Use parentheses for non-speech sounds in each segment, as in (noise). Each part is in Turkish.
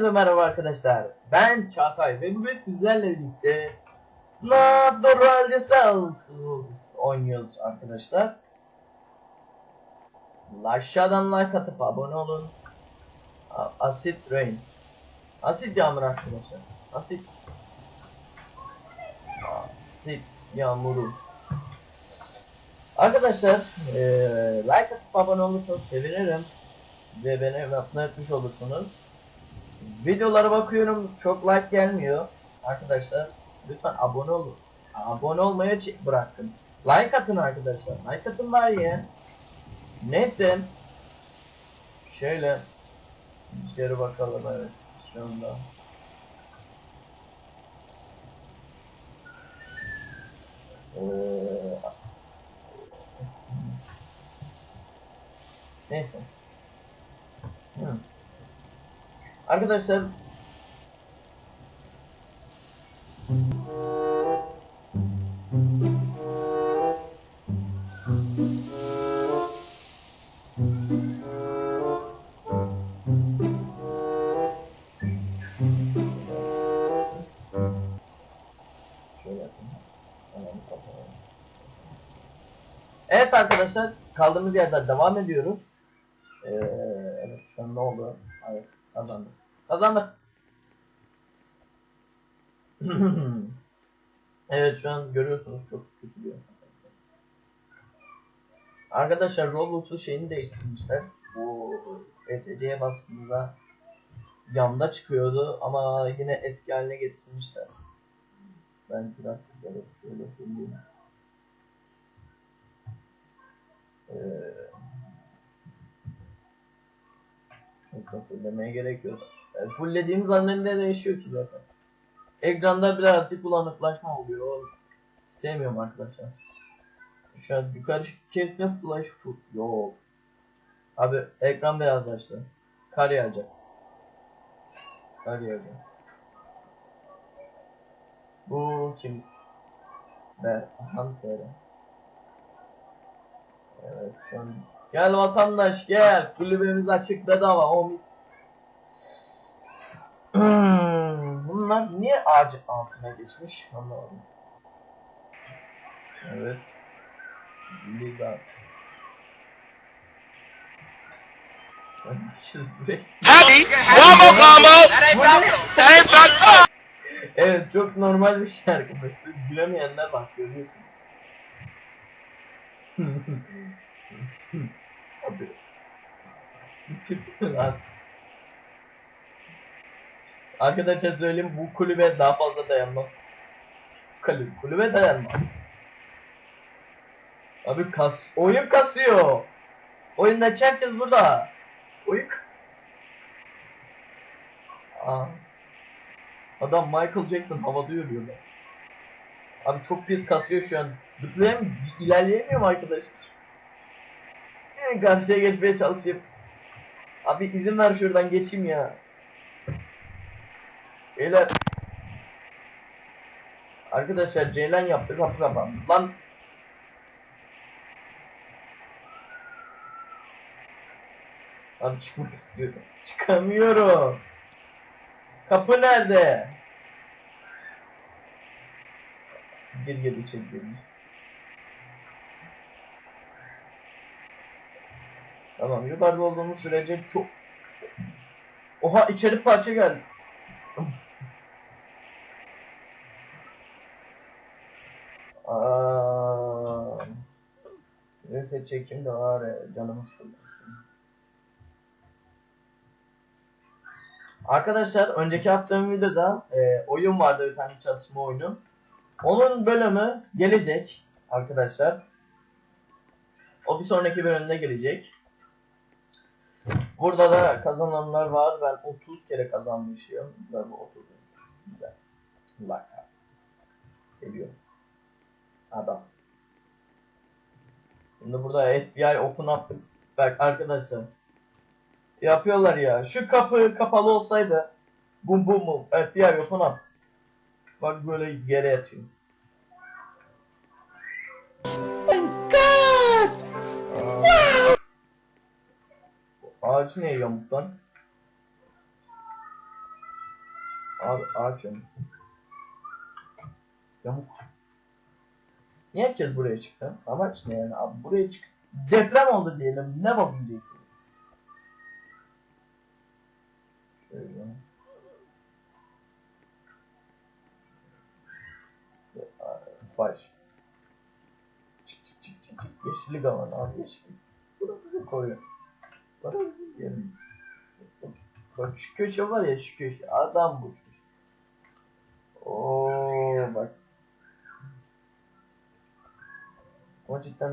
Hepinize merhaba arkadaşlar. Ben Çağatay ve bugün sizlerle birlikte Natural Cells oynuyoruz arkadaşlar. Aşağıdan like atıp abone olun. Acid Rain. Asit yağmur arkadaşlar. Asit. Asit yağmuru. Arkadaşlar eee like atıp abone olursanız sevinirim ve beni mutlu etmiş olursunuz. Videolara bakıyorum çok like gelmiyor arkadaşlar. Lütfen abone olun. Abone olmaya bırakın. Like atın arkadaşlar. Like atın bari ya. Neyse. Şöyle içeri bakalım evet. Şu anda. Ee, Neyse. Hı. Arkadaşlar. Evet arkadaşlar kaldığımız yerden devam ediyoruz. Ee, evet şu an ne oldu? Hayır kazandık. Kazandık. (clears throat) evet şu an görüyorsunuz çok kötü bir Arkadaşlar Roblox'un şeyini değiştirmişler. Bu SC'ye bastığında yanda çıkıyordu ama yine eski haline getirmişler. Ben biraz şöyle şöyle söyleyeyim. Ee, çok fullemeye gerek yok. Yani fullediğimiz an ne değişiyor ki zaten. Ekranda birazcık bulanıklaşma oluyor. O sevmiyorum arkadaşlar. Şu an yukarı kesin flash foot. Yok. Abi ekran beyazlaştı. Kar yağacak. Kar yağacak. Bu kim? Be Hunter. Evet şu an. Gel vatandaş gel. Kulübemiz açık bedava. O mis. Hmm, Bunlar niye ağacın altına geçmiş? Anlamadım. Evet. Lizard. Falco. That ain't Falco. Evet çok normal bir şey arkadaşlar. Gülemeyenler bak görüyorsun. (laughs) Abi. Çıktı lan. Arkadaşlar söyleyeyim bu kulübe daha fazla dayanmaz. Kulübe, kulübe dayanmaz. Abi kas oyun kasıyor. Oyundaki herkes burada. Oyun Aa. Adam Michael Jackson havada yürüyorlar. Abi çok pis kasıyor şu an. Zıplayam ilerleyemiyorum arkadaşlar. Ee, Karşıya geçmeye çalışayım. Abi izin ver şuradan geçeyim ya. Beyler. Arkadaşlar Ceylan yaptı kapı. Lan. Abi çıkmak istiyorum. Çıkamıyorum. Kapı nerede? Gir gir içeri gir. Tamam yukarıda olduğumuz sürece çok... Oha içeri parça geldi. Aa, neyse çekim de var ya canımı sıkıldı. Arkadaşlar önceki yaptığım videoda e, oyun vardı bir tane çatışma oyunu. Onun bölümü gelecek arkadaşlar. O bir sonraki bölümde gelecek. Burada da kazananlar var. Ben 30 kere kazanmışım. Ben bu 30 güzel. Like. Seviyorum. Adamsınız. Şimdi burada FBI open up. Bak arkadaşlar. Yapıyorlar ya. Şu kapı kapalı olsaydı. Bum bum bum. FBI open up. Bak böyle yere yatıyor. Ağaç niye yamuk lan? Abi ağaç önü. Yamuk. Niye herkes buraya çıktı? Amaç ne yani abi buraya çık. Deprem oldu diyelim. Ne yapabileceksin? Şöyle. Faj. Çık çık çık çık çık. Yeşillik alan abi yeşillik. Burası koyuyor. Burası yerimiz. Bak şu köşe var ya şu köşe. Adam bu. Oo bak. O cidden.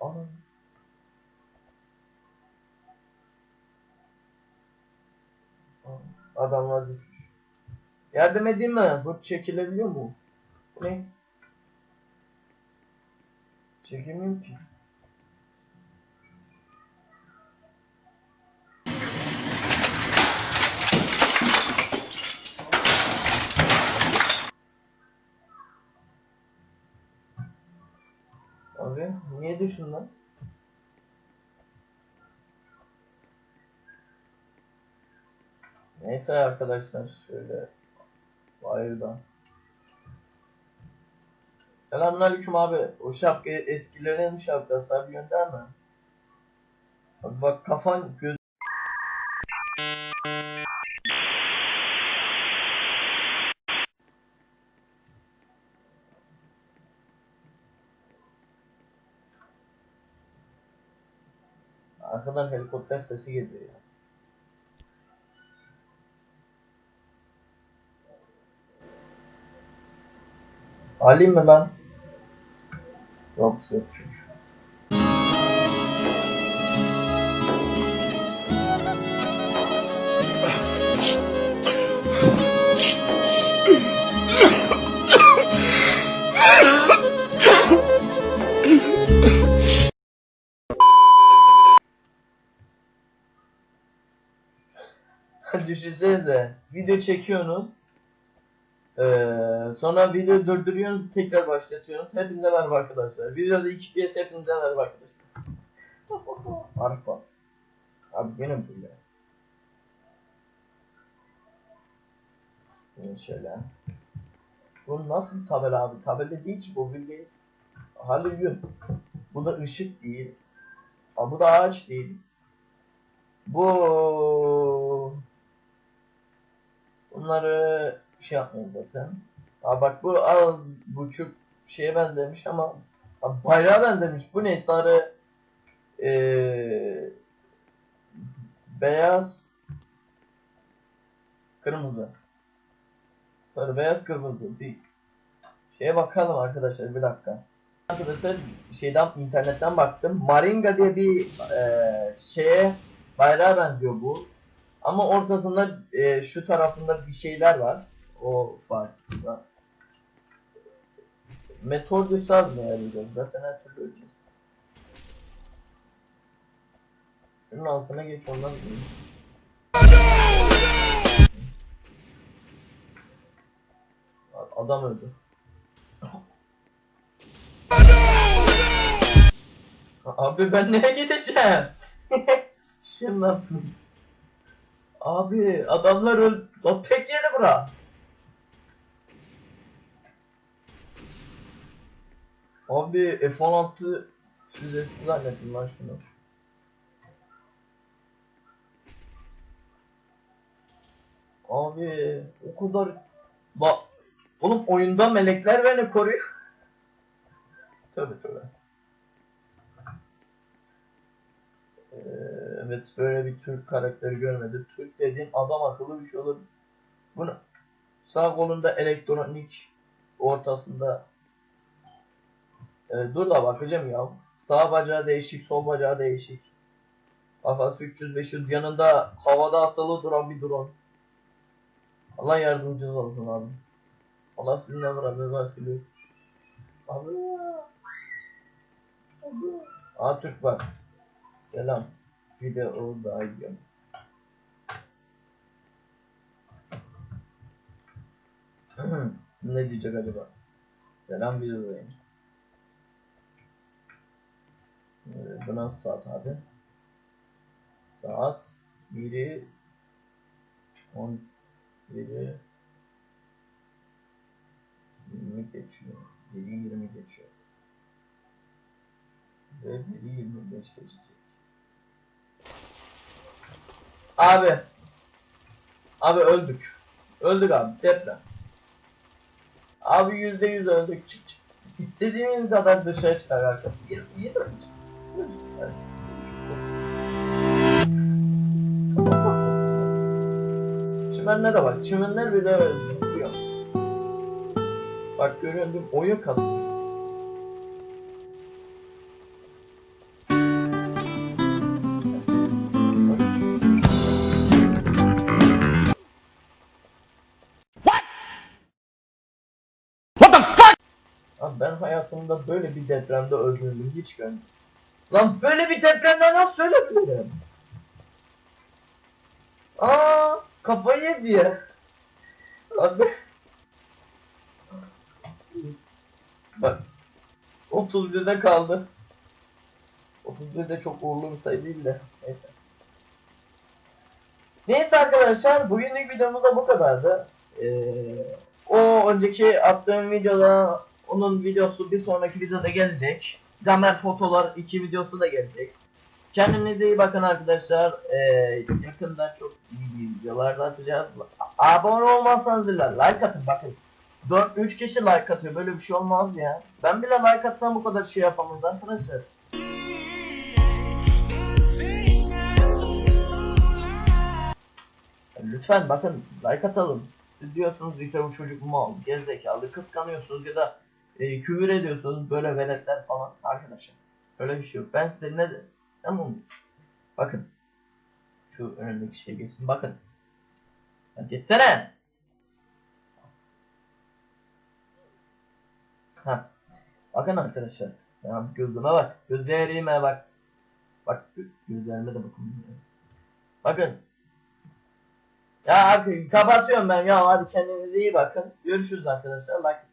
Aa, Adamlar düşmüş. Yardım edeyim mi? Bu çekilebiliyor mu? Ne? Çekemiyorum ki. Abi niye düştün lan? Neyse arkadaşlar şöyle bayırdan. Selamünaleyküm abi. O şapka eskilerin şapkası abi gönderme. Abi bak kafan göz Arkadan helikopter sesi geliyor ya. Alayım mı lan? Yok yok çünkü. Düşünsenize video çekiyorsunuz. Ee, sonra video durduruyorsunuz tekrar başlatıyorsunuz. Hepinize merhaba arkadaşlar. Videoda 2 kez hepinize merhaba arkadaşlar. (laughs) Arpa. Abi benim ya. Şimdi şöyle. Bu nasıl bir tabela abi? Tabela değil ki bu bildiğin. Halilyon. Bu da ışık değil. Aa, bu da ağaç değil. Bu Bunları şey yapmayın zaten. Aa bak bu az buçuk şeye benzemiş ama bayrağa benzemiş. Bu ne? Sarı ee, beyaz kırmızı. Sarı beyaz kırmızı. Bir şeye bakalım arkadaşlar bir dakika. Arkadaşlar şeyden internetten baktım. Maringa diye bir ee, şeye bayrağa benziyor bu. Ama ortasında e, şu tarafında bir şeyler var. O var. Meteor düşse az mı? Zaten her türlü öleceğiz. Şunun altına geç ondan Adam öldü. Abi ben nereye gideceğim? Şimdi ne yapayım? Abi adamlar öl... O tek yeri bura. Abi F-16 füzesi zannettim lan şunu. Abi o kadar... Bak Oğlum oyunda melekler beni koruyor. (laughs) Tabi tabi. Ee, evet böyle bir Türk karakteri görmedi. Türk dediğin adam akıllı bir şey olur. Bunu sağ kolunda elektronik ortasında Ee, dur da bakacağım ya. Sağ bacağı değişik, sol bacağı değişik. Kafası 300-500 yanında havada asılı duran bir drone. Allah yardımcınız olsun abi. Allah sizinle beraber başlıyor. Abi. Abi. Aa Türk var. Selam. Video gidiyorum. (clears throat) ne diyecek acaba? Selam videodayım. Ee, bu nasıl saat abi? Saat 1'i 10 1'i 20 geçiyor. 7 20 geçiyor. Ve 7 25 geçecek. Abi. Abi öldük. Öldük abi. Deprem. Abi yüzde yüz öldük. Çık çık. İstediğiniz kadar dışarı çıkar arkadaşlar. De çık. Çıkar. Çimenlere bak. Çimenler bile duruyor. Bak görüyorum oyun kasıyor. Abi ben hayatımda böyle bir depremde öldüğümü hiç görmedim. Lan böyle bir depremde nasıl ölebilirim? Aa kafayı yedi ya. Abi. Bak. 31'de kaldı. 31 de çok uğurlu bir sayı değil de. Neyse. Neyse arkadaşlar bugünlük videomuz da bu kadardı. Ee, o önceki attığım videoda onun videosu bir sonraki videoda gelecek. Gamer fotolar iki videosu da gelecek. Kendinize iyi bakın arkadaşlar. Ee, yakında çok iyi videolar da atacağız. Abone olmazsanız bile like atın bakın. 4-3 kişi like atıyor. Böyle bir şey olmaz ya. Ben bile like atsam bu kadar şey yapamaz arkadaşlar. Lütfen bakın like atalım. Siz diyorsunuz işte bu çocuk mal, gerizekalı, kıskanıyorsunuz ya da e, küfür ediyorsunuz böyle veletler falan arkadaşlar. Öyle bir şey yok. Ben size ne tamam mı? Bakın. Şu önündeki şey geçsin bakın. Ya geçsene. Ha. Bakın arkadaşlar. Ya gözüme bak. Gözlerime bak. Bak gö- gözlerime de bakın. Bakın. Ya kapatıyorum ben ya hadi kendinize iyi bakın. Görüşürüz arkadaşlar. Like